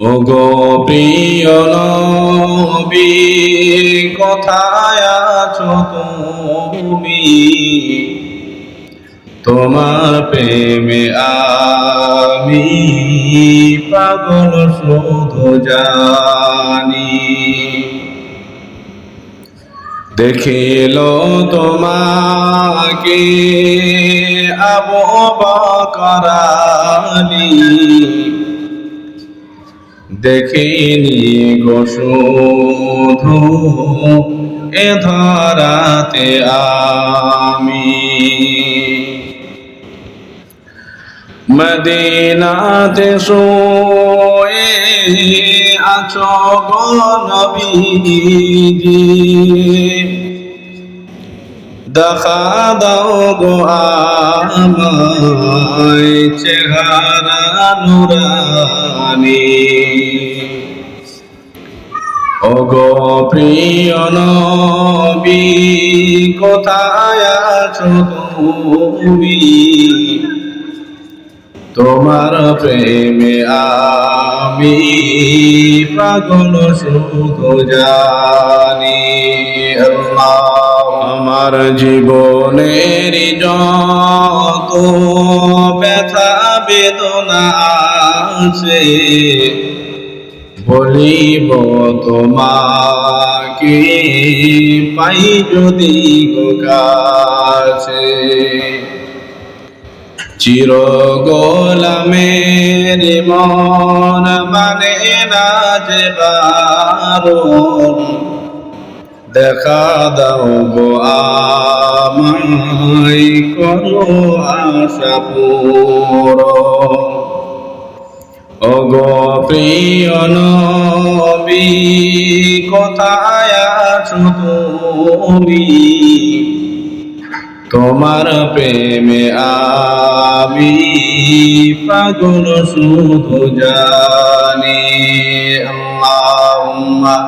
ওগো প্রিয় নবী, কোথায় আছো তুমি? তোমার প্রেমে আমি পাগল শুধু জানি। দেখিল তোমাকে আবু বকরানি দেখিনি গো শুধু এ ধরাতে আমি। মদিনাতে শোয়ে আছো গো নবীজি। দেখা দাও গো আমায় চেহারা নুরানি। ও গো প্রিয় নবী, কোথায় আছো তুমি? তোমার প্রেমে আমি পাগল, শুধু জানি আল্লাহ। আমার জীবনের যত ব্যথা, বেদনা আছে, বলিব তোমাকে পাই যদি গো কাছে। চির গোলামের মন মানে না যে বারণ দেখা দাও গো আমায়, করো আশা পূরণ। ও গো প্রিয় নবী, কোথায় আছো তুমি? তোমার প্রেমে আমি পাগল, শুধু জানি আল্লাহ